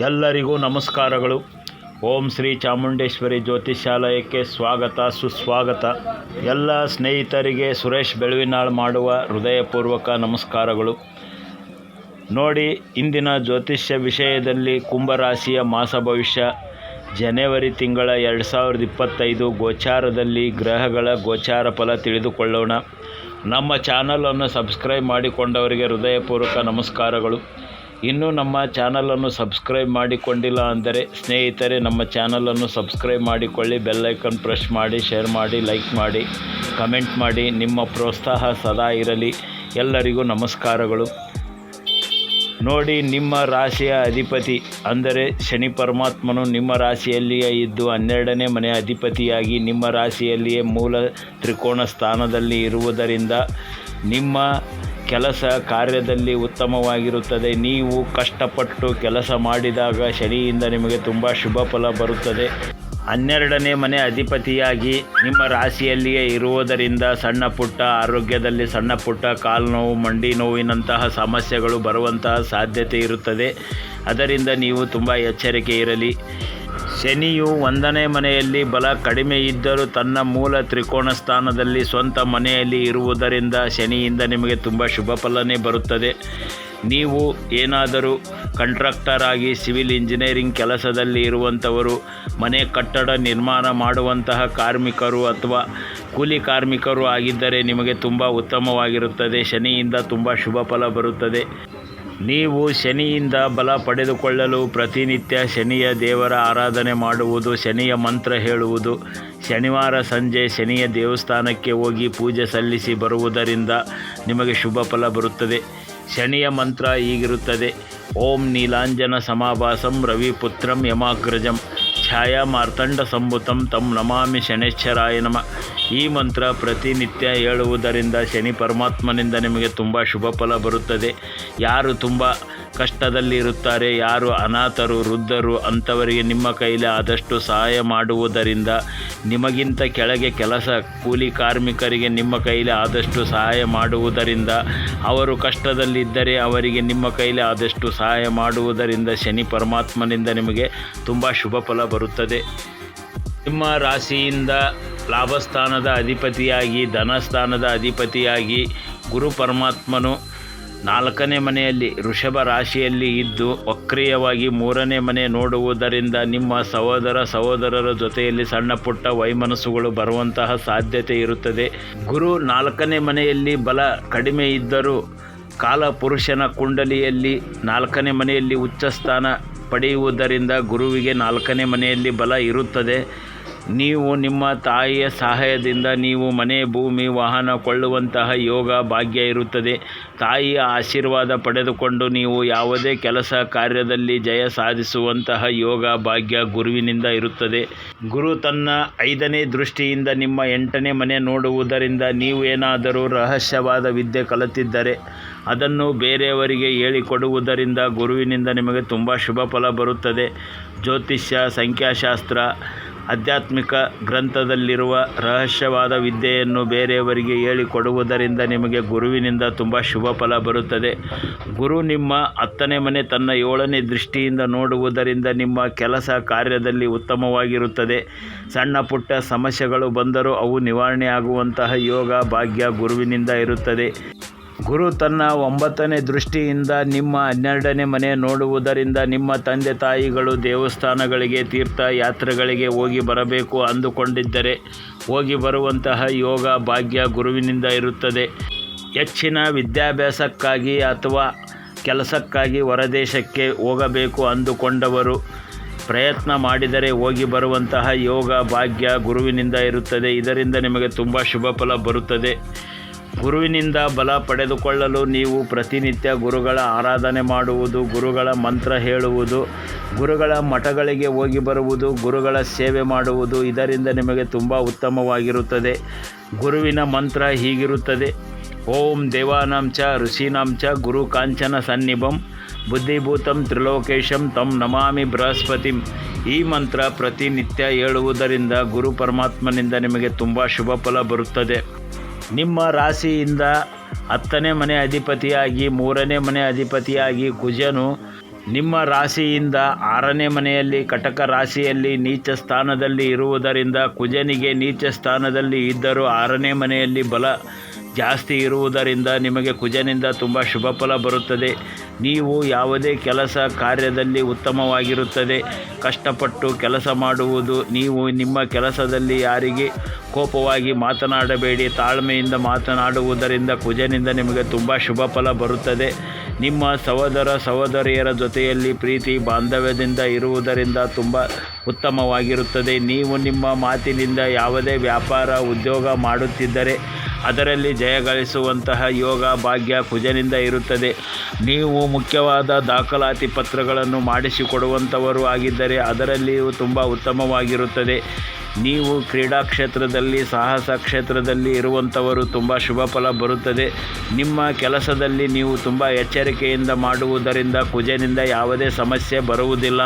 ಎಲ್ಲರಿಗೂ ನಮಸ್ಕಾರಗಳು. ಓಂ ಶ್ರೀ ಚಾಮುಂಡೇಶ್ವರಿ ಜ್ಯೋತಿಷಾಲಯಕ್ಕೆ ಸ್ವಾಗತ, ಸುಸ್ವಾಗತ. ಎಲ್ಲ ಸ್ನೇಹಿತರಿಗೆ ಸುರೇಶ್ ಬೆಳವಿನಾಳ್ ಮಾಡುವ ಹೃದಯಪೂರ್ವಕ ನಮಸ್ಕಾರಗಳು. ನೋಡಿ, ಇಂದಿನ ಜ್ಯೋತಿಷ್ಯ ವಿಷಯದಲ್ಲಿ ಕುಂಭರಾಶಿಯ ಮಾಸ ಭವಿಷ್ಯ. ಜನವರಿ ತಿಂಗಳ ಎರಡು ಸಾವಿರದ ಇಪ್ಪತ್ತೈದು ಗೋಚಾರದಲ್ಲಿ ಗ್ರಹಗಳ ಗೋಚಾರ ಫಲ ತಿಳಿದುಕೊಳ್ಳೋಣ. ನಮ್ಮ ಚಾನಲನ್ನು ಸಬ್ಸ್ಕ್ರೈಬ್ ಮಾಡಿಕೊಂಡವರಿಗೆ ಹೃದಯಪೂರ್ವಕ ನಮಸ್ಕಾರಗಳು. ಇನ್ನೂ ನಮ್ಮ ಚಾನಲನ್ನು ಸಬ್ಸ್ಕ್ರೈಬ್ ಮಾಡಿಕೊಂಡಿಲ್ಲ ಅಂದರೆ ಸ್ನೇಹಿತರೆ, ನಮ್ಮ ಚಾನಲನ್ನು ಸಬ್ಸ್ಕ್ರೈಬ್ ಮಾಡಿಕೊಳ್ಳಿ ಬೆಲ್ಲೈಕನ್ ಪ್ರೆಸ್ ಮಾಡಿ ಶೇರ್ ಮಾಡಿ ಲೈಕ್ ಮಾಡಿ ಕಮೆಂಟ್ ಮಾಡಿ. ನಿಮ್ಮ ಪ್ರೋತ್ಸಾಹ ಸದಾ ಇರಲಿ. ಎಲ್ಲರಿಗೂ ನಮಸ್ಕಾರಗಳು. ನೋಡಿ, ನಿಮ್ಮ ರಾಶಿಯ ಅಧಿಪತಿ ಅಂದರೆ ಶನಿ ಪರಮಾತ್ಮನು ನಿಮ್ಮ ರಾಶಿಯಲ್ಲಿಯೇ ಇದ್ದು ಹನ್ನೆರಡನೇ ಮನೆಯ ಅಧಿಪತಿಯಾಗಿ ನಿಮ್ಮ ರಾಶಿಯಲ್ಲಿಯೇ ಮೂಲ ತ್ರಿಕೋಣ ಸ್ಥಾನದಲ್ಲಿ ಇರುವುದರಿಂದ ನಿಮ್ಮ ಕೆಲಸ ಕಾರ್ಯದಲ್ಲಿ ಉತ್ತಮವಾಗಿರುತ್ತದೆ. ನೀವು ಕಷ್ಟಪಟ್ಟು ಕೆಲಸ ಮಾಡಿದಾಗ ಶನಿಯಿಂದ ನಿಮಗೆ ತುಂಬ ಶುಭ ಫಲ ಬರುತ್ತದೆ. ಹನ್ನೆರಡನೇ ಮನೆ ಅಧಿಪತಿಯಾಗಿ ನಿಮ್ಮ ರಾಶಿಯಲ್ಲಿಯೇ ಇರುವುದರಿಂದ ಸಣ್ಣ ಪುಟ್ಟ ಆರೋಗ್ಯದಲ್ಲಿ ಸಣ್ಣ ಪುಟ್ಟ ಕಾಲು ನೋವು, ಮಂಡಿ ನೋವಿನಂತಹ ಸಮಸ್ಯೆಗಳು ಬರುವಂತಹ ಸಾಧ್ಯತೆ ಇರುತ್ತದೆ. ಅದರಿಂದ ನೀವು ತುಂಬ ಎಚ್ಚರಿಕೆ ಇರಲಿ. ಶನಿಯು ಒಂದನೇ ಮನೆಯಲ್ಲಿ ಬಲ ಕಡಿಮೆ ಇದ್ದರೂ ತನ್ನ ಮೂಲ ತ್ರಿಕೋಣ ಸ್ಥಾನದಲ್ಲಿ ಸ್ವಂತ ಮನೆಯಲ್ಲಿ ಇರುವುದರಿಂದ ಶನಿಯಿಂದ ನಿಮಗೆ ತುಂಬ ಶುಭ ಫಲನೇ ಬರುತ್ತದೆ. ನೀವು ಏನಾದರೂ ಕಂಟ್ರಾಕ್ಟರ್ ಆಗಿ ಸಿವಿಲ್ ಇಂಜಿನಿಯರಿಂಗ್ ಕೆಲಸದಲ್ಲಿ ಇರುವಂಥವರು, ಮನೆ ಕಟ್ಟಡ ನಿರ್ಮಾಣ ಮಾಡುವಂತಹ ಕಾರ್ಮಿಕರು ಅಥವಾ ಕೂಲಿ ಕಾರ್ಮಿಕರು ಆಗಿದ್ದರೆ ನಿಮಗೆ ತುಂಬ ಉತ್ತಮವಾಗಿರುತ್ತದೆ. ಶನಿಯಿಂದ ತುಂಬ ಶುಭ ಫಲ ಬರುತ್ತದೆ. ನೀವು ಶನಿಯಿಂದ ಬಲ ಪಡೆದುಕೊಳ್ಳಲು ಪ್ರತಿನಿತ್ಯ ಶನಿಯ ದೇವರ ಆರಾಧನೆ ಮಾಡುವುದು, ಶನಿಯ ಮಂತ್ರ ಹೇಳುವುದು, ಶನಿವಾರ ಸಂಜೆ ಶನಿಯ ದೇವಸ್ಥಾನಕ್ಕೆ ಹೋಗಿ ಪೂಜೆ ಸಲ್ಲಿಸಿ ಬರುವುದರಿಂದ ನಿಮಗೆ ಶುಭ ಫಲ ಬರುತ್ತದೆ. ಶನಿಯ ಮಂತ್ರ ಈಗಿರುತ್ತದೆ ಓಂ ನೀಲಾಂಜನ ಸಮಾಭಾಸಂ ರವಿಪುತ್ರಂ ಯಮಾಗ್ರಜಂ. ಛಾಯಾ ಮಾರ್ತಂಡ ಸಂಭುತಂ ತಂ ನಮಾಮಿ ಶನೇಶ್ವರಾಯ ನಮ. ಈ ಮಂತ್ರ ಪ್ರತಿನಿತ್ಯ ಹೇಳುವುದರಿಂದ ಶನಿ ಪರಮಾತ್ಮನಿಂದ ನಿಮಗೆ ತುಂಬ ಶುಭ ಫಲ ಬರುತ್ತದೆ. ಯಾರು ತುಂಬ ಕಷ್ಟದಲ್ಲಿ ಇರುತ್ತಾರೆ ಯಾರು ಅನಾಥರು, ವೃದ್ಧರು ಅಂಥವರಿಗೆ ನಿಮ್ಮ ಕೈಲಿ ಆದಷ್ಟು ಸಹಾಯ ಮಾಡುವುದರಿಂದ ನಿಮಗಿಂತ ಕೆಳಗೆ ಕೆಲಸ, ಕೂಲಿ ಕಾರ್ಮಿಕರಿಗೆ ನಿಮ್ಮ ಕೈಲಿ ಆದಷ್ಟು ಸಹಾಯ ಮಾಡುವುದರಿಂದ ಅವರು ಕಷ್ಟದಲ್ಲಿದ್ದರೆ ಅವರಿಗೆ ನಿಮ್ಮ ಕೈಲಿ ಆದಷ್ಟು ಸಹಾಯ ಮಾಡುವುದರಿಂದ ಶನಿ ಪರಮಾತ್ಮನಿಂದ ನಿಮಗೆ ತುಂಬ ಶುಭ ಫಲ ಬರುತ್ತದೆ. ನಿಮ್ಮ ರಾಶಿಯಿಂದ ಲಾಭಸ್ಥಾನದ ಅಧಿಪತಿಯಾಗಿ, ಧನಸ್ಥಾನದ ಅಧಿಪತಿಯಾಗಿ ಗುರು ಪರಮಾತ್ಮನು ನಾಲ್ಕನೇ ಮನೆಯಲ್ಲಿ ವೃಷಭ ರಾಶಿಯಲ್ಲಿ ಇದ್ದು ವಕ್ರಿಯವಾಗಿ ಮೂರನೇ ಮನೆ ನೋಡುವುದರಿಂದ ನಿಮ್ಮ ಸಹೋದರ ಸಹೋದರರ ಜೊತೆಯಲ್ಲಿ ಸಣ್ಣ ಪುಟ್ಟ ವೈಮನಸ್ಸುಗಳು ಬರುವಂತಹ ಸಾಧ್ಯತೆ ಇರುತ್ತದೆ. ಗುರು ನಾಲ್ಕನೇ ಮನೆಯಲ್ಲಿ ಬಲ ಕಡಿಮೆ ಇದ್ದರೂ ಕಾಲ ಪುರುಷನ ಕುಂಡಲಿಯಲ್ಲಿ ನಾಲ್ಕನೇ ಮನೆಯಲ್ಲಿ ಉಚ್ಚಸ್ಥಾನ ಪಡೆಯುವುದರಿಂದ ಗುರುವಿಗೆ ನಾಲ್ಕನೇ ಮನೆಯಲ್ಲಿ ಬಲ ಇರುತ್ತದೆ. ನೀವು ನಿಮ್ಮ ತಾಯಿಯ ಸಹಾಯದಿಂದ ನೀವು ಮನೆ, ಭೂಮಿ, ವಾಹನ ಕೊಳ್ಳುವಂತಹ ಯೋಗ ಭಾಗ್ಯ ಇರುತ್ತದೆ. ತಾಯಿಯ ಆಶೀರ್ವಾದ ಪಡೆದುಕೊಂಡು ನೀವು ಯಾವುದೇ ಕೆಲಸ ಕಾರ್ಯದಲ್ಲಿ ಜಯ ಸಾಧಿಸುವಂತಹ ಯೋಗ ಭಾಗ್ಯ ಗುರುವಿನಿಂದ ಇರುತ್ತದೆ. ಗುರು ತನ್ನ ಐದನೇ ದೃಷ್ಟಿಯಿಂದ ನಿಮ್ಮ ಎಂಟನೇ ಮನೆ ನೋಡುವುದರಿಂದ ನೀವು ಏನಾದರೂ ರಹಸ್ಯವಾದ ವಿದ್ಯೆ ಕಲಿತಿದ್ದರೆ ಅದನ್ನು ಬೇರೆಯವರಿಗೆ ಹೇಳಿಕೊಡುವುದರಿಂದ ಗುರುವಿನಿಂದ ನಿಮಗೆ ತುಂಬ ಶುಭ ಫಲ ಬರುತ್ತದೆ. ಜ್ಯೋತಿಷ್ಯ, ಸಂಖ್ಯಾಶಾಸ್ತ್ರ ಆಧ್ಯಾತ್ಮಿಕ ಗ್ರಂಥದಲ್ಲಿರುವ ರಹಸ್ಯವಾದ ವಿದ್ಯೆಯನ್ನು ಬೇರೆಯವರಿಗೆ ಹೇಳಿಕೊಡುವುದರಿಂದ ನಿಮಗೆ ಗುರುವಿನಿಂದ ತುಂಬ ಶುಭ ಫಲ ಬರುತ್ತದೆ. ಗುರು ನಿಮ್ಮ ಹತ್ತನೇ ಮನೆ ತನ್ನ ಏಳನೇ ದೃಷ್ಟಿಯಿಂದ ನೋಡುವುದರಿಂದ ನಿಮ್ಮ ಕೆಲಸ ಕಾರ್ಯದಲ್ಲಿ ಉತ್ತಮವಾಗಿರುತ್ತದೆ. ಸಣ್ಣ ಪುಟ್ಟ ಸಮಸ್ಯೆಗಳು ಬಂದರೂ ಅವು ನಿವಾರಣೆ ಆಗುವಂತಹ ಯೋಗ, ಭಾಗ್ಯ ಗುರುವಿನಿಂದ ಇರುತ್ತದೆ. ಗುರು ತನ್ನ ಒಂಬತ್ತನೇ ದೃಷ್ಟಿಯಿಂದ ನಿಮ್ಮ ಹನ್ನೆರಡನೇ ಮನೆ ನೋಡುವುದರಿಂದ ನಿಮ್ಮ ತಂದೆ ತಾಯಿಗಳು ದೇವಸ್ಥಾನಗಳಿಗೆ ತೀರ್ಥ ಯಾತ್ರೆಗಳಿಗೆ ಹೋಗಿ ಬರಬೇಕು ಅಂದುಕೊಂಡಿದ್ದರೆ ಹೋಗಿ ಬರುವಂತಹ ಯೋಗ ಭಾಗ್ಯ ಗುರುವಿನಿಂದ ಇರುತ್ತದೆ. ಹೆಚ್ಚಿನ ವಿದ್ಯಾಭ್ಯಾಸಕ್ಕಾಗಿ ಅಥವಾ ಕೆಲಸಕ್ಕಾಗಿ ಹೊರದೇಶಕ್ಕೆ ಹೋಗಬೇಕು ಅಂದುಕೊಂಡವರು ಪ್ರಯತ್ನ ಮಾಡಿದರೆ ಹೋಗಿ ಬರುವಂತಹ ಯೋಗ ಭಾಗ್ಯ ಗುರುವಿನಿಂದ ಇರುತ್ತದೆ. ಇದರಿಂದ ನಿಮಗೆ ತುಂಬ ಶುಭ ಫಲ ಬರುತ್ತದೆ. ಗುರುವಿನಿಂದ ಬಲ ಪಡೆದುಕೊಳ್ಳಲು ನೀವು ಪ್ರತಿನಿತ್ಯ ಗುರುಗಳ ಆರಾಧನೆ ಮಾಡುವುದು, ಗುರುಗಳ ಮಂತ್ರ ಹೇಳುವುದು, ಗುರುಗಳ ಮಠಗಳಿಗೆ ಹೋಗಿ ಬರುವುದು, ಗುರುಗಳ ಸೇವೆ ಮಾಡುವುದು ಇದರಿಂದ ನಿಮಗೆ ತುಂಬ ಉತ್ತಮವಾಗಿರುತ್ತದೆ. ಗುರುವಿನ ಮಂತ್ರ ಹೀಗಿರುತ್ತದೆ. ಓಂ ದೇವಾನಾಂಚ ಋಷೀನಾಂಚ ಋಷೀನಾಂ ಗುರು ಕಾಂಚನ ಸನ್ನಿಭಂ ಬುದ್ಧಿಭೂತಂ ತ್ರಿಲೋಕೇಶಂ ತಂ ನಮಾಮಿ ಬೃಹಸ್ಪತಿಂ. ಈ ಮಂತ್ರ ಪ್ರತಿನಿತ್ಯ ಹೇಳುವುದರಿಂದ ಗುರು ಪರಮಾತ್ಮನಿಂದ ನಿಮಗೆ ತುಂಬ ಶುಭ ಫಲ ಬರುತ್ತದೆ. ನಿಮ್ಮ ರಾಶಿಯಿಂದ ಹತ್ತನೇ ಮನೆ ಅಧಿಪತಿಯಾಗಿ, ಮೂರನೇ ಮನೆ ಅಧಿಪತಿಯಾಗಿ ಕುಜನು ನಿಮ್ಮ ರಾಶಿಯಿಂದ ಆರನೇ ಮನೆಯಲ್ಲಿ, ಕಟಕ ರಾಶಿಯಲ್ಲಿ ನೀಚ ಸ್ಥಾನದಲ್ಲಿ ಇರುವುದರಿಂದ ಕುಜನಿಗೆ ನೀಚ ಸ್ಥಾನದಲ್ಲಿ ಇದ್ದರೂ ಆರನೇ ಮನೆಯಲ್ಲಿ ಬಲ ಜಾಸ್ತಿ ಇರುವುದರಿಂದ ನಿಮಗೆ ಕುಜನಿಂದ ತುಂಬ ಶುಭ ಫಲ ಬರುತ್ತದೆ. ನೀವು ಯಾವುದೇ ಕೆಲಸ ಕಾರ್ಯದಲ್ಲಿ ಉತ್ತಮವಾಗಿರುತ್ತದೆ. ಕಷ್ಟಪಟ್ಟು ಕೆಲಸ ಮಾಡುವುದು, ನೀವು ನಿಮ್ಮ ಕೆಲಸದಲ್ಲಿ ಯಾರಿಗೆ ಕೋಪವಾಗಿ ಮಾತನಾಡಬೇಡಿ, ತಾಳ್ಮೆಯಿಂದ ಮಾತನಾಡುವುದರಿಂದ ಕುಜನಿಂದ ನಿಮಗೆ ತುಂಬ ಶುಭ ಫಲ ಬರುತ್ತದೆ. ನಿಮ್ಮ ಸಹೋದರ, ಸಹೋದರಿಯರ ಜೊತೆಯಲ್ಲಿ ಪ್ರೀತಿ, ಬಾಂಧವ್ಯದಿಂದ ಇರುವುದರಿಂದ ತುಂಬ ಉತ್ತಮವಾಗಿರುತ್ತದೆ. ನೀವು ನಿಮ್ಮ ಮಾತಿನಿಂದ ಯಾವುದೇ ವ್ಯಾಪಾರ, ಉದ್ಯೋಗ ಮಾಡುತ್ತಿದ್ದರೆ ಅದರಲ್ಲಿ ಜಯಗಳಿಸುವಂತಹ ಯೋಗ ಭಾಗ್ಯ ಕುಜನಿಂದ ಇರುತ್ತದೆ. ನೀವು ಮುಖ್ಯವಾದ ದಾಖಲಾತಿ ಪತ್ರಗಳನ್ನು ಮಾಡಿಸಿಕೊಡುವಂಥವರು ಆಗಿದ್ದರೆ ಅದರಲ್ಲಿಯೂ ತುಂಬ ಉತ್ತಮವಾಗಿರುತ್ತದೆ. ನೀವು ಕ್ರೀಡಾ ಕ್ಷೇತ್ರದಲ್ಲಿ, ಸಾಹಸ ಕ್ಷೇತ್ರದಲ್ಲಿ ಇರುವಂಥವರು ತುಂಬ ಶುಭ ಫಲ ಬರುತ್ತದೆ. ನಿಮ್ಮ ಕೆಲಸದಲ್ಲಿ ನೀವು ತುಂಬ ಎಚ್ಚರಿಕೆಯಿಂದ ಮಾಡುವುದರಿಂದ ಕುಜನಿಂದ ಯಾವುದೇ ಸಮಸ್ಯೆ ಬರುವುದಿಲ್ಲ.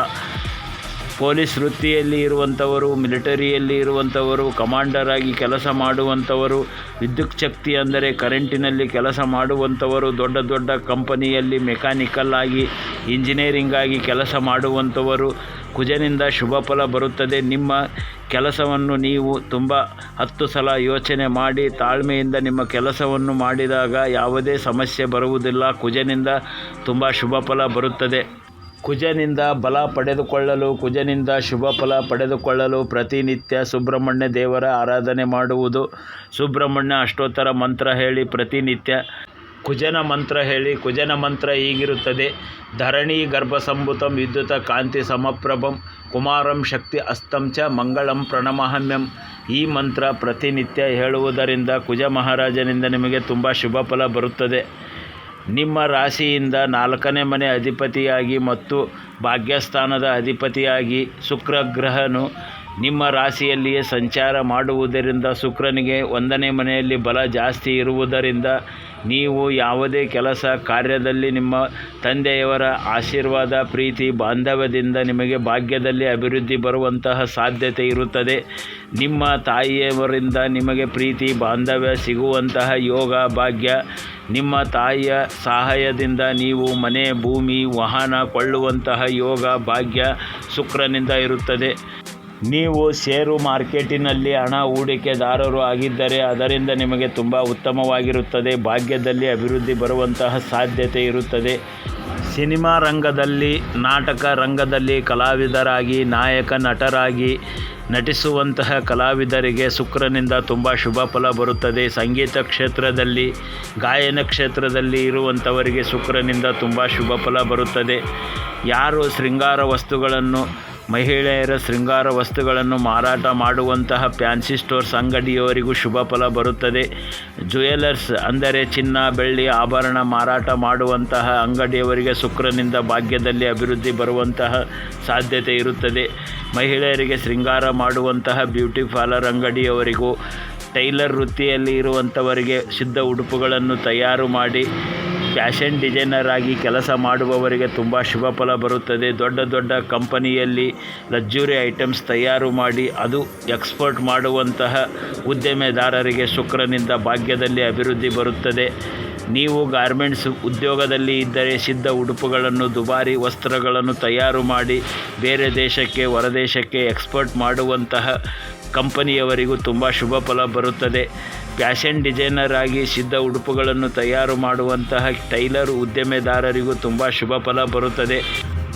ಪೊಲೀಸ್ ವೃತ್ತಿಯಲ್ಲಿ ಇರುವಂಥವರು, ಮಿಲಿಟರಿಯಲ್ಲಿ ಇರುವಂಥವರು, ಕಮಾಂಡರ್ ಆಗಿ ಕೆಲಸ ಮಾಡುವಂಥವರು, ವಿದ್ಯುತ್ ಶಕ್ತಿ ಅಂದರೆ ಕರೆಂಟಿನಲ್ಲಿ ಕೆಲಸ ಮಾಡುವಂಥವರು, ದೊಡ್ಡ ದೊಡ್ಡ ಕಂಪನಿಯಲ್ಲಿ ಮೆಕ್ಯಾನಿಕಲ್ ಆಗಿ, ಇಂಜಿನಿಯರಿಂಗ್ ಆಗಿ ಕೆಲಸ ಮಾಡುವಂಥವರು, ಕುಜನಿಂದ ಶುಭ ಫಲ ಬರುತ್ತದೆ. ನಿಮ್ಮ ಕೆಲಸವನ್ನು ನೀವು ತುಂಬ ಹತ್ತು ಸಲ ಯೋಚನೆ ಮಾಡಿ, ತಾಳ್ಮೆಯಿಂದ ನಿಮ್ಮ ಕೆಲಸವನ್ನು ಮಾಡಿದಾಗ ಯಾವುದೇ ಸಮಸ್ಯೆ ಬರುವುದಿಲ್ಲ. ಕುಜನಿಂದ ತುಂಬ ಶುಭ ಫಲ ಬರುತ್ತದೆ. ಕುಜನಿಂದ ಬಲ ಪಡೆದುಕೊಳ್ಳಲು, ಕುಜನಿಂದ ಶುಭ ಫಲ ಪಡೆದುಕೊಳ್ಳಲು ಪ್ರತಿನಿತ್ಯ ಸುಬ್ರಹ್ಮಣ್ಯ ದೇವರ ಆರಾಧನೆ ಮಾಡುವುದು. ಸುಬ್ರಹ್ಮಣ್ಯ ಅಷ್ಟೋತ್ತರ ಮಂತ್ರ ಹೇಳಿ ಪ್ರತಿನಿತ್ಯ ಕುಜನ ಮಂತ್ರ ಹೇಳಿ, ಕುಜನ ಮಂತ್ರ ಹೀಗಿರುತ್ತದೆ. ಧರಣಿ ಗರ್ಭಸಂಭುತಂ ವಿದ್ಯುತ ಕಾಂತಿ ಸಮಪ್ರಭಂ ಕುಮಾರಂ ಶಕ್ತಿ ಅಸ್ತಂ ಚ ಮಂಗಳಂ ಪ್ರಣಮಹಮ್ಯಂ. ಈ ಮಂತ್ರ ಪ್ರತಿನಿತ್ಯ ಹೇಳುವುದರಿಂದ ಕುಜ ಮಹಾರಾಜನಿಂದ ನಿಮಗೆ ತುಂಬ ಶುಭ ಫಲ ಬರುತ್ತದೆ. ನಿಮ್ಮ ರಾಶಿಯಿಂದ ನಾಲ್ಕನೇ ಮನೆ ಅಧಿಪತಿಯಾಗಿ ಮತ್ತು ಭಾಗ್ಯಸ್ಥಾನದ ಅಧಿಪತಿಯಾಗಿ ಶುಕ್ರ ಗ್ರಹನು ನಿಮ್ಮ ರಾಶಿಯಲ್ಲಿಯೇ ಸಂಚಾರ ಮಾಡುವುದರಿಂದ ಶುಕ್ರನಿಗೆ ಒಂದನೇ ಮನೆಯಲ್ಲಿ ಬಲ ಜಾಸ್ತಿ ಇರುವುದರಿಂದ ನೀವು ಯಾವುದೇ ಕೆಲಸ ಕಾರ್ಯದಲ್ಲಿ ನಿಮ್ಮ ತಂದೆಯವರ ಆಶೀರ್ವಾದ, ಪ್ರೀತಿ, ಬಾಂಧವ್ಯದಿಂದ ನಿಮಗೆ ಭಾಗ್ಯದಲ್ಲಿ ಅಭಿವೃದ್ಧಿ ಬರುವಂತಹ ಸಾಧ್ಯತೆ ಇರುತ್ತದೆ. ನಿಮ್ಮ ತಾಯಿಯವರಿಂದ ನಿಮಗೆ ಪ್ರೀತಿ, ಬಾಂಧವ್ಯ ಸಿಗುವಂತಹ ಯೋಗ, ಭಾಗ್ಯ. ನಿಮ್ಮ ತಾಯಿಯ ಸಹಾಯದಿಂದ ನೀವು ಮನೆ, ಭೂಮಿ, ವಾಹನ ಕೊಳ್ಳುವಂತಹ ಯೋಗ, ಭಾಗ್ಯ ಶುಕ್ರನಿಂದ ಇರುತ್ತದೆ. ನೀವು ಷೇರು ಮಾರ್ಕೆಟಿನಲ್ಲಿ ಹಣ ಹೂಡಿಕೆದಾರರು ಆಗಿದ್ದರೆ ಅದರಿಂದ ನಿಮಗೆ ತುಂಬ ಉತ್ತಮವಾಗಿರುತ್ತದೆ. ಭಾಗ್ಯದಲ್ಲಿ ಅಭಿವೃದ್ಧಿ ಬರುವಂತಹ ಸಾಧ್ಯತೆ ಇರುತ್ತದೆ. ಸಿನಿಮಾ ರಂಗದಲ್ಲಿ, ನಾಟಕ ರಂಗದಲ್ಲಿ ಕಲಾವಿದರಾಗಿ, ನಾಯಕ ನಟರಾಗಿ ನಟಿಸುವಂತಹ ಕಲಾವಿದರಿಗೆ ಶುಕ್ರನಿಂದ ತುಂಬ ಶುಭ ಫಲ ಬರುತ್ತದೆ. ಸಂಗೀತ ಕ್ಷೇತ್ರದಲ್ಲಿ, ಗಾಯನ ಕ್ಷೇತ್ರದಲ್ಲಿ ಇರುವಂಥವರಿಗೆ ಶುಕ್ರನಿಂದ ತುಂಬ ಶುಭ ಫಲ ಬರುತ್ತದೆ. ಯಾರು ಶೃಂಗಾರ ವಸ್ತುಗಳನ್ನು ಮಹಿಳೆಯರ ಶೃಂಗಾರ ವಸ್ತುಗಳನ್ನು ಮಾರಾಟ ಮಾಡುವಂತಹ ಫ್ಯಾನ್ಸಿ ಸ್ಟೋರ್ಸ್ ಅಂಗಡಿಯವರಿಗೂ ಶುಭ ಫಲ ಬರುತ್ತದೆ. ಜ್ಯುವೆಲರ್ಸ್ ಅಂದರೆ ಚಿನ್ನ, ಬೆಳ್ಳಿ, ಆಭರಣ ಮಾರಾಟ ಮಾಡುವಂತಹ ಅಂಗಡಿಯವರಿಗೆ ಶುಕ್ರನಿಂದ ಭಾಗ್ಯದಲ್ಲಿ ಅಭಿವೃದ್ಧಿ ಬರುವಂತಹ ಸಾಧ್ಯತೆ ಇರುತ್ತದೆ. ಮಹಿಳೆಯರಿಗೆ ಶೃಂಗಾರ ಮಾಡುವಂತಹ ಬ್ಯೂಟಿ ಪಾರ್ಲರ್ ಅಂಗಡಿಯವರಿಗೂ ಟೈಲರ್ ವೃತ್ತಿಯಲ್ಲಿ ಇರುವಂಥವರಿಗೆ ಸಿದ್ಧ ಉಡುಪುಗಳನ್ನು ತಯಾರು ಮಾಡಿ ಫ್ಯಾಷನ್ ಡಿಸೈನರ್ ಆಗಿ ಕೆಲಸ ಮಾಡುವವರಿಗೆ ತುಂಬ ಶುಭ ಫಲ ಬರುತ್ತದೆ. ದೊಡ್ಡ ದೊಡ್ಡ ಕಂಪನಿಯಲ್ಲಿ ಲಗ್ಜುರಿ ಐಟಮ್ಸ್ ತಯಾರು ಮಾಡಿ ಅದು ಎಕ್ಸ್ಪೋರ್ಟ್ ಮಾಡುವಂತಹ ಉದ್ಯಮೆದಾರರಿಗೆ ಶುಕ್ರನಿಂದ ಭಾಗ್ಯದಲ್ಲಿ ಅಭಿವೃದ್ಧಿ ಬರುತ್ತದೆ. ನೀವು ಗಾರ್ಮೆಂಟ್ಸ್ ಉದ್ಯೋಗದಲ್ಲಿ ಇದ್ದರೆ ಸಿದ್ಧ ಉಡುಪುಗಳನ್ನು, ದುಬಾರಿ ವಸ್ತ್ರಗಳನ್ನು ತಯಾರು ಮಾಡಿ ಬೇರೆ ದೇಶಕ್ಕೆ, ಹೊರದೇಶಕ್ಕೆ ಎಕ್ಸ್ಪೋರ್ಟ್ ಮಾಡುವಂತಹ ಕಂಪನಿಯವರಿಗೂ ತುಂಬ ಶುಭ ಫಲ ಬರುತ್ತದೆ. ಫ್ಯಾಷನ್ ಡಿಸೈನರ್ ಆಗಿ ಸಿದ್ಧ ಉಡುಪುಗಳನ್ನು ತಯಾರು ಮಾಡುವಂತಹ ಟೈಲರ್ ಉದ್ಯಮೆದಾರರಿಗೂ ತುಂಬ ಶುಭ ಫಲ ಬರುತ್ತದೆ.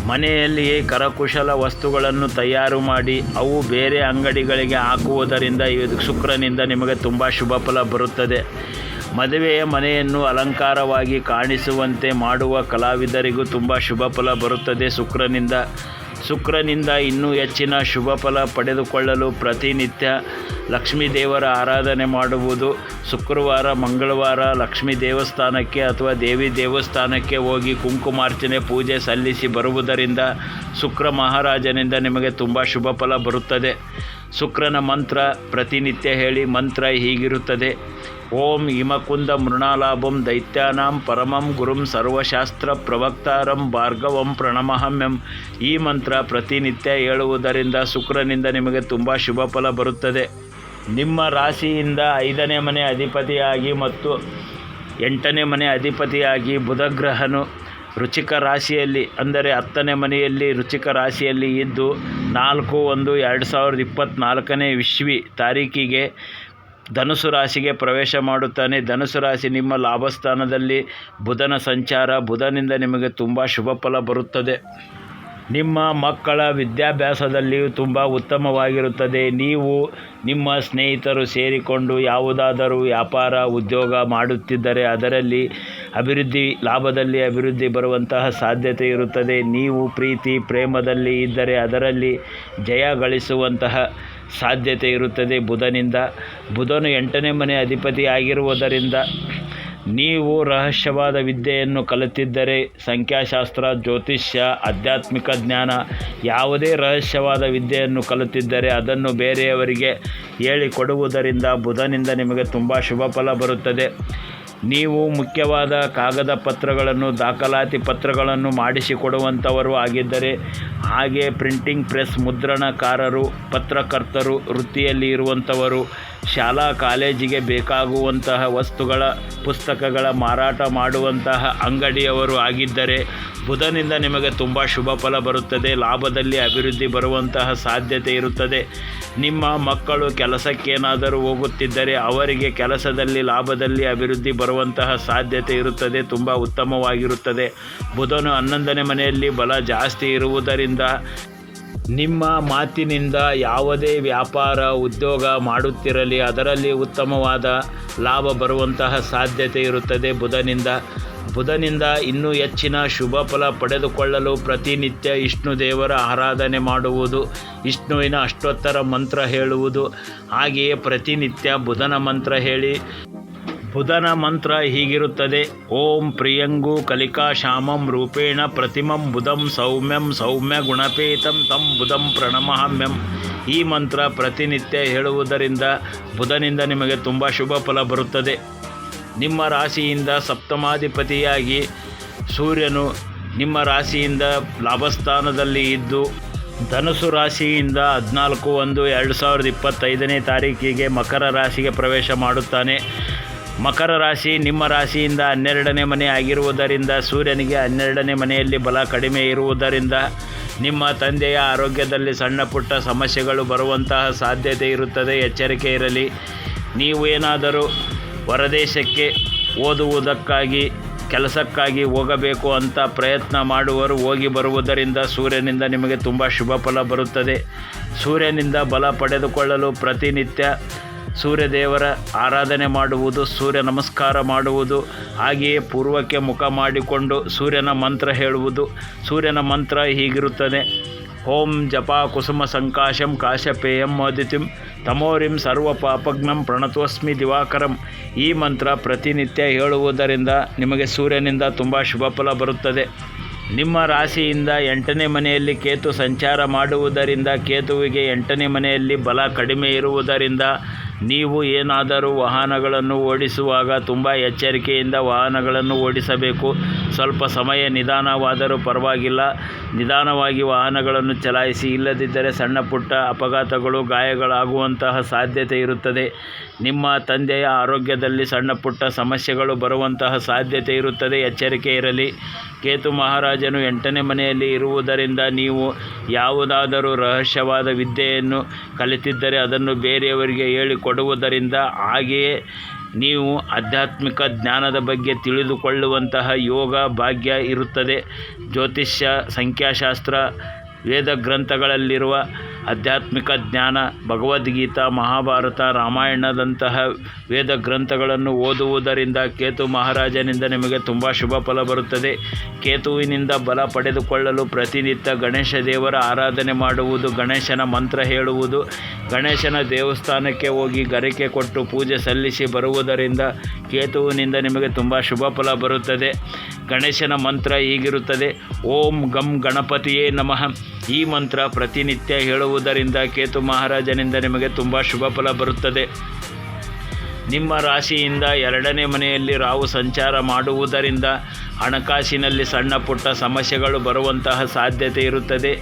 ಮನೆಯಲ್ಲಿಯೇ ಕರಕುಶಲ ವಸ್ತುಗಳನ್ನು ತಯಾರು ಮಾಡಿ ಅವು ಬೇರೆ ಅಂಗಡಿಗಳಿಗೆ ಹಾಕುವುದರಿಂದ ಇದು ಶುಕ್ರನಿಂದ ನಿಮಗೆ ತುಂಬ ಶುಭ ಫಲ ಬರುತ್ತದೆ. ಮದುವೆಯ ಮನೆಯನ್ನು ಅಲಂಕಾರವಾಗಿ ಕಾಣಿಸುವಂತೆ ಮಾಡುವ ಕಲಾವಿದರಿಗೂ ತುಂಬ ಶುಭ ಫಲ ಬರುತ್ತದೆ ಶುಕ್ರನಿಂದ. ಶುಕ್ರನಿಂದ ಇನ್ನೂ ಹೆಚ್ಚಿನ ಶುಭ ಫಲ ಪಡೆದುಕೊಳ್ಳಲು ಪ್ರತಿನಿತ್ಯ ಲಕ್ಷ್ಮೀ ದೇವರ ಆರಾಧನೆ ಮಾಡುವುದು. ಶುಕ್ರವಾರ, ಮಂಗಳವಾರ ಲಕ್ಷ್ಮೀ ದೇವಸ್ಥಾನಕ್ಕೆ ಅಥವಾ ದೇವಿ ದೇವಸ್ಥಾನಕ್ಕೆ ಹೋಗಿ ಕುಂಕುಮಾರ್ಚನೆ, ಪೂಜೆ ಸಲ್ಲಿಸಿ ಬರುವುದರಿಂದ ಶುಕ್ರ ಮಹಾರಾಜನಿಂದ ನಿಮಗೆ ತುಂಬ ಶುಭ ಫಲ ಬರುತ್ತದೆ. ಶುಕ್ರನ ಮಂತ್ರ ಪ್ರತಿನಿತ್ಯ ಹೇಳಿ, ಮಂತ್ರ ಹೀಗಿರುತ್ತದೆ. ಓಂ ಇಮಕುಂದ ಮೃಣಾಲಾಭಂ ದೈತ್ಯಾನಾಂ ಪರಮಂ ಗುರುಂ ಸರ್ವಶಾಸ್ತ್ರ ಪ್ರವಕ್ತಾರಂ ಭಾರ್ಗವಂ ಪ್ರಣಮಹಮ್ಯಂ. ಈ ಮಂತ್ರ ಪ್ರತಿನಿತ್ಯ ಹೇಳುವುದರಿಂದ ಶುಕ್ರನಿಂದ ನಿಮಗೆ ತುಂಬ ಶುಭ ಫಲ ಬರುತ್ತದೆ. ನಿಮ್ಮ ರಾಶಿಯಿಂದ ಐದನೇ ಮನೆ ಅಧಿಪತಿಯಾಗಿ ಮತ್ತು ಎಂಟನೇ ಮನೆ ಅಧಿಪತಿಯಾಗಿ ಬುಧಗ್ರಹನು ರುಚಿಕ ರಾಶಿಯಲ್ಲಿ, ಅಂದರೆ ಹತ್ತನೇ ಮನೆಯಲ್ಲಿ ರುಚಿಕ ರಾಶಿಯಲ್ಲಿ ಇದ್ದು ನಾಲ್ಕು ಒಂದು ಎರಡು ಸಾವಿರದ ಇಪ್ಪತ್ತ್ನಾಲ್ಕನೇ ವಿಶ್ವಿ ತಾರೀಕಿಗೆ ಧನುಸು ರಾಶಿಗೆ ಪ್ರವೇಶ ಮಾಡುತ್ತಾನೆ. ಧನುಸು ರಾಶಿ ನಿಮ್ಮ ಲಾಭಸ್ಥಾನದಲ್ಲಿ ಬುಧನ ಸಂಚಾರ. ಬುಧನಿಂದ ನಿಮಗೆ ತುಂಬ ಶುಭ ಫಲ ಬರುತ್ತದೆ. ನಿಮ್ಮ ಮಕ್ಕಳ ವಿದ್ಯಾಭ್ಯಾಸದಲ್ಲಿಯೂ ತುಂಬ ಉತ್ತಮವಾಗಿರುತ್ತದೆ. ನೀವು ನಿಮ್ಮ ಸ್ನೇಹಿತರು ಸೇರಿಕೊಂಡು ಯಾವುದಾದರೂ ವ್ಯಾಪಾರ, ಉದ್ಯೋಗ ಮಾಡುತ್ತಿದ್ದರೆ ಅದರಲ್ಲಿ ಅಭಿವೃದ್ಧಿ, ಲಾಭದಲ್ಲಿ ಅಭಿವೃದ್ಧಿ ಬರುವಂತಹ ಸಾಧ್ಯತೆ ಇರುತ್ತದೆ. ನೀವು ಪ್ರೀತಿ, ಪ್ರೇಮದಲ್ಲಿ ಇದ್ದರೆ ಅದರಲ್ಲಿ ಜಯ ಗಳಿಸುವಂತಹ ಸಾಧ್ಯತೆ ಇರುತ್ತದೆ ಬುಧನಿಂದ. ಬುಧನು ಎಂಟನೇ ಮನೆ ಅಧಿಪತಿ ಆಗಿರುವುದರಿಂದ ನೀವು ರಹಸ್ಯವಾದ ವಿದ್ಯೆಯನ್ನು ಕಲಿತಿದ್ದರೆ ಸಂಖ್ಯಾಶಾಸ್ತ್ರ, ಜ್ಯೋತಿಷ್ಯ, ಆಧ್ಯಾತ್ಮಿಕ ಜ್ಞಾನ, ಯಾವುದೇ ರಹಸ್ಯವಾದ ವಿದ್ಯೆಯನ್ನು ಕಲಿತಿದ್ದರೆ ಅದನ್ನು ಬೇರೆಯವರಿಗೆ ಹೇಳಿಕೊಡುವುದರಿಂದ ಬುಧನಿಂದ ನಿಮಗೆ ತುಂಬ ಶುಭ ಫಲ ಬರುತ್ತದೆ. ನೀವು ಮುಖ್ಯವಾದ ಕಾಗದ ಪತ್ರಗಳನ್ನು, ದಾಖಲಾತಿ ಪತ್ರಗಳನ್ನು ಮಾಡಿಸಿಕೊಡುವಂಥವರು ಆಗಿದ್ದರೆ ಹಾಗೆ ಪ್ರಿಂಟಿಂಗ್ ಪ್ರೆಸ್ ಮುದ್ರಣಕಾರರು, ಪತ್ರಕರ್ತರು ವೃತ್ತಿಯಲ್ಲಿ ಇರುವಂಥವರು ಶಾಲಾ ಕಾಲೇಜಿಗೆ ಬೇಕಾಗುವಂತಹ ವಸ್ತುಗಳ, ಪುಸ್ತಕಗಳ ಮಾರಾಟ ಮಾಡುವಂತಹ ಅಂಗಡಿಯವರು ಆಗಿದ್ದರೆ ಬುಧನಿಂದ ನಿಮಗೆ ತುಂಬ ಶುಭ ಫಲ ಬರುತ್ತದೆ, ಲಾಭದಲ್ಲಿ ಅಭಿವೃದ್ಧಿ ಬರುವಂತಹ ಸಾಧ್ಯತೆ ಇರುತ್ತದೆ. ನಿಮ್ಮ ಮಕ್ಕಳು ಕೆಲಸಕ್ಕೇನಾದರೂ ಹೋಗುತ್ತಿದ್ದರೆ ಅವರಿಗೆ ಕೆಲಸದಲ್ಲಿ, ಲಾಭದಲ್ಲಿ ಅಭಿವೃದ್ಧಿ ಬರುವಂತಹ ಸಾಧ್ಯತೆ ಇರುತ್ತದೆ, ತುಂಬ ಉತ್ತಮವಾಗಿರುತ್ತದೆ. ಬುಧನು ಹನ್ನೊಂದನೇ ಮನೆಯಲ್ಲಿ ಬಲ ಜಾಸ್ತಿ ಇರುವುದರಿಂದ ನಿಮ್ಮ ಮಾತಿನಿಂದ ಯಾವುದೇ ವ್ಯಾಪಾರ, ಉದ್ಯೋಗ ಮಾಡುತ್ತಿರಲಿ, ಅದರಲ್ಲಿ ಉತ್ತಮವಾದ ಲಾಭ ಬರುವಂತಹ ಸಾಧ್ಯತೆ ಇರುತ್ತದೆ. ಬುಧನಿಂದ ಬುಧನಿಂದ ಇನ್ನೂ ಹೆಚ್ಚಿನ ಶುಭ ಫಲ ಪಡೆದುಕೊಳ್ಳಲು ಪ್ರತಿನಿತ್ಯ ವಿಷ್ಣು ದೇವರ ಆರಾಧನೆ ಮಾಡುವುದು, ವಿಷ್ಣುವಿನ ಅಷ್ಟೋತ್ತರ ಮಂತ್ರ ಹೇಳುವುದು. ಹಾಗೆಯೇ ಪ್ರತಿನಿತ್ಯ ಬುಧನ ಮಂತ್ರ ಹೇಳಿ ಬುಧನ ಮಂತ್ರ ಹೀಗಿರುತ್ತದೆ. ಓಂ ಪ್ರಿಯಂಗು ಕಲಿಕಾ ಶ್ಯಾಮಂ ರೂಪೇಣ ಪ್ರತಿಮಂ ಬುಧಂ ಸೌಮ್ಯಂ ಸೌಮ್ಯ ಗುಣಪೇತಂ ತಂ ಬುಧಂ ಪ್ರಣಮಹಾಮ್ಯಂ. ಈ ಮಂತ್ರ ಪ್ರತಿನಿತ್ಯ ಹೇಳುವುದರಿಂದ ಬುಧನಿಂದ ನಿಮಗೆ ತುಂಬ ಶುಭ ಫಲ ಬರುತ್ತದೆ. ನಿಮ್ಮ ರಾಶಿಯಿಂದ ಸಪ್ತಮಾಧಿಪತಿಯಾಗಿ ಸೂರ್ಯನು ನಿಮ್ಮ ರಾಶಿಯಿಂದ ಲಾಭಸ್ಥಾನದಲ್ಲಿ ಇದ್ದು, ಧನುಸು ರಾಶಿಯಿಂದ ಹದಿನಾಲ್ಕು ಒಂದು ಎರಡು ಸಾವಿರದ ಇಪ್ಪತ್ತೈದನೇ ತಾರೀಕಿಗೆ ಮಕರ ರಾಶಿಗೆ ಪ್ರವೇಶ ಮಾಡುತ್ತಾನೆ. ಮಕರ ರಾಶಿ ನಿಮ್ಮ ರಾಶಿಯಿಂದ ಹನ್ನೆರಡನೇ ಮನೆ ಆಗಿರುವುದರಿಂದ ಸೂರ್ಯನಿಗೆ ಹನ್ನೆರಡನೇ ಮನೆಯಲ್ಲಿ ಬಲ ಕಡಿಮೆ ಇರುವುದರಿಂದ ನಿಮ್ಮ ತಂದೆಯ ಆರೋಗ್ಯದಲ್ಲಿ ಸಣ್ಣ ಪುಟ್ಟ ಸಮಸ್ಯೆಗಳು ಬರುವಂತಹ ಸಾಧ್ಯತೆ ಇರುತ್ತದೆ. ಎಚ್ಚರಿಕೆ ಇರಲಿ. ನೀವು ಏನಾದರೂ ಹೊರದೇಶಕ್ಕೆ ಓದುವುದಕ್ಕಾಗಿ, ಕೆಲಸಕ್ಕಾಗಿ ಹೋಗಬೇಕು ಅಂತ ಪ್ರಯತ್ನ ಮಾಡುವರು ಹೋಗಿ ಬರುವುದರಿಂದ ಸೂರ್ಯನಿಂದ ನಿಮಗೆ ತುಂಬ ಶುಭ ಫಲ ಬರುತ್ತದೆ. ಸೂರ್ಯನಿಂದ ಬಲ ಪಡೆದುಕೊಳ್ಳಲು ಪ್ರತಿನಿತ್ಯ ಸೂರ್ಯದೇವರ ಆರಾಧನೆ ಮಾಡುವುದು, ಸೂರ್ಯ ನಮಸ್ಕಾರ ಮಾಡುವುದು, ಹಾಗೆಯೇ ಪೂರ್ವಕ್ಕೆ ಮುಖ ಮಾಡಿಕೊಂಡು ಸೂರ್ಯನ ಮಂತ್ರ ಹೇಳುವುದು. ಸೂರ್ಯನ ಮಂತ್ರ ಹೀಗಿರುತ್ತದೆ. ಓಂ ಜಪ ಕುಸುಮ ಸಂಕಾಶಂ ಕಾಶಪೇಯಂ ಅದಿತಿಂ ತಮೋರಿಂ ಸರ್ವ ಪಾಪಗ್ನಂ ಪ್ರಣತೋಸ್ಮಿ ದಿವಾಕರಂ. ಈ ಮಂತ್ರ ಪ್ರತಿನಿತ್ಯ ಹೇಳುವುದರಿಂದ ನಿಮಗೆ ಸೂರ್ಯನಿಂದ ತುಂಬ ಶುಭ ಫಲ ಬರುತ್ತದೆ. ನಿಮ್ಮ ರಾಶಿಯಿಂದ ಎಂಟನೇ ಮನೆಯಲ್ಲಿ ಕೇತು ಸಂಚಾರ ಮಾಡುವುದರಿಂದ, ಕೇತುವಿಗೆ ಎಂಟನೇ ಮನೆಯಲ್ಲಿ ಬಲ ಕಡಿಮೆ ಇರುವುದರಿಂದ ನೀವು ಏನಾದರೂ ವಾಹನಗಳನ್ನು ಓಡಿಸುವಾಗ ತುಂಬ ಎಚ್ಚರಿಕೆಯಿಂದ ವಾಹನಗಳನ್ನು ಓಡಿಸಬೇಕು. ಸ್ವಲ್ಪ ಸಮಯ ನಿಧಾನವಾದರೂ ಪರವಾಗಿಲ್ಲ. ನಿಧಾನವಾಗಿ ವಾಹನಗಳನ್ನು ಚಲಾಯಿಸಿ ಇಲ್ಲದಿದ್ದರೆ ಸಣ್ಣ ಪುಟ್ಟ ಅಪಘಾತಗಳು ಗಾಯಗಳಾಗುವಂತಹ ಸಾಧ್ಯತೆ ಇರುತ್ತದೆ. ನಿಮ್ಮ ತಂದೆಯ ಆರೋಗ್ಯದಲ್ಲಿ ಸಣ್ಣ ಪುಟ್ಟ ಸಮಸ್ಯೆಗಳು ಬರುವಂತಹ ಸಾಧ್ಯತೆ ಇರುತ್ತದೆ. ಎಚ್ಚರಿಕೆ ಇರಲಿ. ಕೇತು ಮಹಾರಾಜನು ಎಂಟನೇ ಮನೆಯಲ್ಲಿ ಇರುವುದರಿಂದ ನೀವು ಯಾವುದಾದರೂ ರಹಸ್ಯವಾದ ವಿದ್ಯೆಯನ್ನು ಕಲಿತಿದ್ದರೆ ಅದನ್ನು ಬೇರೆಯವರಿಗೆ ಹೇಳಿಕೊಡುವುದರಿಂದ ಹಾಗೆಯೇ ನೀವು ಆಧ್ಯಾತ್ಮಿಕ ಜ್ಞಾನದ ಬಗ್ಗೆ ತಿಳಿದುಕೊಳ್ಳುವಂತಹ ಯೋಗ ಭಾಗ್ಯ ಇರುತ್ತದೆ. ಜ್ಯೋತಿಷ್ಯ ಸಂಖ್ಯಾಶಾಸ್ತ್ರ ವೇದ ಗ್ರಂಥಗಳಲ್ಲಿರುವ ಆಧ್ಯಾತ್ಮಿಕ ಜ್ಞಾನ, ಭಗವದ್ಗೀತಾ, ಮಹಾಭಾರತ, ರಾಮಾಯಣದಂತಹ ವೇದ ಗ್ರಂಥಗಳನ್ನು ಓದುವುದರಿಂದ ಕೇತು ಮಹಾರಾಜನಿಂದ ನಿಮಗೆ ತುಂಬ ಶುಭ ಫಲ ಬರುತ್ತದೆ. ಕೇತುವಿನಿಂದ ಬಲ ಪಡೆದುಕೊಳ್ಳಲು ಪ್ರತಿನಿತ್ಯ ಗಣೇಶ ದೇವರ ಆರಾಧನೆ ಮಾಡುವುದು, ಗಣೇಶನ ಮಂತ್ರ ಹೇಳುವುದು, ಗಣೇಶನ ದೇವಸ್ಥಾನಕ್ಕೆ ಹೋಗಿ ಗರಿಕೆ ಕೊಟ್ಟು ಪೂಜೆ ಸಲ್ಲಿಸಿ ಬರುವುದರಿಂದ ಕೇತುವಿನಿಂದ ನಿಮಗೆ ತುಂಬ ಶುಭ ಫಲ ಬರುತ್ತದೆ. ಗಣೇಶನ ಮಂತ್ರ ಹೀಗಿರುತ್ತದೆ ಓಂ ಗಂ ಗಣಪತಿಯೇ ನಮಃ. ಈ ಮಂತ್ರ ಪ್ರತಿನಿತ್ಯ ಹೇಳುವುದರಿಂದ ಕೇತು ಮಹಾರಾಜನಿಂದ ನಿಮಗೆ ತುಂಬ ಶುಭ ಫಲ ಬರುತ್ತದೆ. ನಿಮ್ಮ ರಾಶಿಯಿಂದ ಎರಡನೇ ಮನೆಯಲ್ಲಿ ರಾವು ಸಂಚಾರ ಮಾಡುವುದರಿಂದ ಹಣಕಾಸಿನಲ್ಲಿ ಸಣ್ಣ ಪುಟ್ಟ ಸಮಸ್ಯೆಗಳು ಬರುವಂತಹ ಸಾಧ್ಯತೆ ಇರುತ್ತದೆ.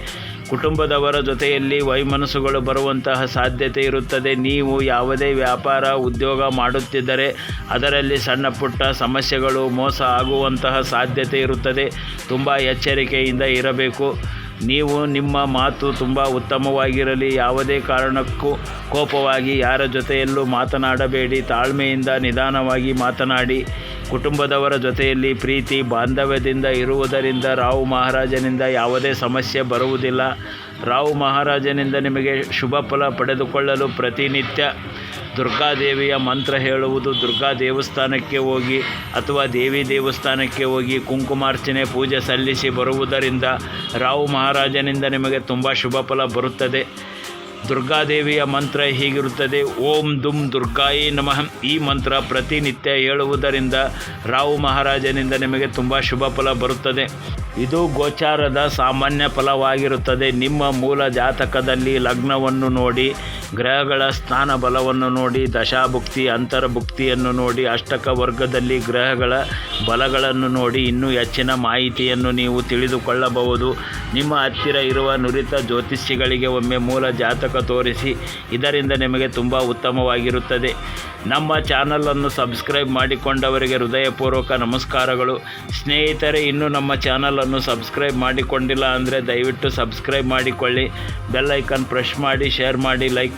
ಕುಟುಂಬದವರ ಜೊತೆಯಲ್ಲಿ ವೈಮನಸ್ಸುಗಳು ಬರುವಂತಹ ಸಾಧ್ಯತೆ ಇರುತ್ತದೆ. ನೀವು ಯಾವುದೇ ವ್ಯಾಪಾರ, ಉದ್ಯೋಗ ಮಾಡುತ್ತಿದ್ದರೆ ಅದರಲ್ಲಿ ಸಣ್ಣ ಪುಟ್ಟ ಸಮಸ್ಯೆಗಳು, ಮೋಸ ಆಗುವಂತಹ ಸಾಧ್ಯತೆ ಇರುತ್ತದೆ. ತುಂಬ ಎಚ್ಚರಿಕೆಯಿಂದ ಇರಬೇಕು. ನೀವು ನಿಮ್ಮ ಮಾತು ತುಂಬ ಉತ್ತಮವಾಗಿರಲಿ. ಯಾವುದೇ ಕಾರಣಕ್ಕೂ ಕೋಪವಾಗಿ ಯಾರ ಜೊತೆಯಲ್ಲೂ ಮಾತನಾಡಬೇಡಿ. ತಾಳ್ಮೆಯಿಂದ ನಿಧಾನವಾಗಿ ಮಾತನಾಡಿ. ಕುಟುಂಬದವರ ಜೊತೆಯಲ್ಲಿ ಪ್ರೀತಿ, ಬಾಂಧವ್ಯದಿಂದ ಇರುವುದರಿಂದ ರಾವು ಮಹಾರಾಜನಿಂದ ಯಾವುದೇ ಸಮಸ್ಯೆ ಬರುವುದಿಲ್ಲ. ರಾವು ಮಹಾರಾಜನಿಂದ ನಿಮಗೆ ಶುಭ ಫಲ ಪಡೆದುಕೊಳ್ಳಲು ಪ್ರತಿನಿತ್ಯ ದುರ್ಗಾದೇವಿಯ ಮಂತ್ರ ಹೇಳುವುದು ದುರ್ಗಾ ದೇವಸ್ಥಾನಕ್ಕೆ ಹೋಗಿ ಅಥವಾ ದೇವಿ ದೇವಸ್ಥಾನಕ್ಕೆ ಹೋಗಿ ಕುಂಕುಮಾರ್ಚನೆ, ಪೂಜೆ ಸಲ್ಲಿಸಿ ಬರುವುದರಿಂದ ರಾವು ಮಹಾರಾಜನಿಂದ ನಿಮಗೆ ತುಂಬ ಶುಭ ಫಲ ಬರುತ್ತದೆ. ದುರ್ಗಾದೇವಿಯ ಮಂತ್ರ ಹೀಗಿರುತ್ತದೆ, ಓಂ ದುಮ್ ದುರ್ಗಾಯಿ ನಮಃ. ಈ ಮಂತ್ರ ಪ್ರತಿನಿತ್ಯ ಹೇಳುವುದರಿಂದ ರಾವು ಮಹಾರಾಜನಿಂದ ನಿಮಗೆ ತುಂಬ ಶುಭ ಫಲ ಬರುತ್ತದೆ. ಇದು ಗೋಚಾರದ ಸಾಮಾನ್ಯ ಫಲವಾಗಿರುತ್ತದೆ. ನಿಮ್ಮ ಮೂಲ ಜಾತಕದಲ್ಲಿ ಲಗ್ನವನ್ನು ನೋಡಿ ಗ್ರಹಗಳ ಸ್ಥಾನ ಬಲವನ್ನು ನೋಡಿ, ದಶಾಭುಕ್ತಿ, ಅಂತರ್ಭುಕ್ತಿಯನ್ನು ನೋಡಿ, ಅಷ್ಟಕ ವರ್ಗದಲ್ಲಿ ಗ್ರಹಗಳ ಬಲಗಳನ್ನು ನೋಡಿ, ಇನ್ನೂ ಹೆಚ್ಚಿನ ಮಾಹಿತಿಯನ್ನು ನೀವು ತಿಳಿದುಕೊಳ್ಳಬಹುದು. ನಿಮ್ಮ ಹತ್ತಿರ ಇರುವ ನುರಿತ ಜ್ಯೋತಿಷಿಗಳಿಗೆ ಒಮ್ಮೆ ಮೂಲ ಜಾತಕ ತೋರಿಸಿ, ಇದರಿಂದ ನಿಮಗೆ ತುಂಬ ಉತ್ತಮವಾಗಿರುತ್ತದೆ. ನಮ್ಮ ಚಾನಲನ್ನು ಸಬ್ಸ್ಕ್ರೈಬ್ ಮಾಡಿಕೊಂಡವರಿಗೆ ಹೃದಯಪೂರ್ವಕ ನಮಸ್ಕಾರಗಳು. ಸ್ನೇಹಿತರೆ, ಇನ್ನೂ ನಮ್ಮ ಚಾನಲನ್ನು ಸಬ್ಸ್ಕ್ರೈಬ್ ಮಾಡಿಕೊಂಡಿಲ್ಲ ಅಂದರೆ ದಯವಿಟ್ಟು ಸಬ್ಸ್ಕ್ರೈಬ್ ಮಾಡಿಕೊಳ್ಳಿ. ಬೆಲ್ ಐಕಾನ್ ಪ್ರೆಸ್ ಮಾಡಿ, ಶೇರ್ ಮಾಡಿ, ಲೈಕ್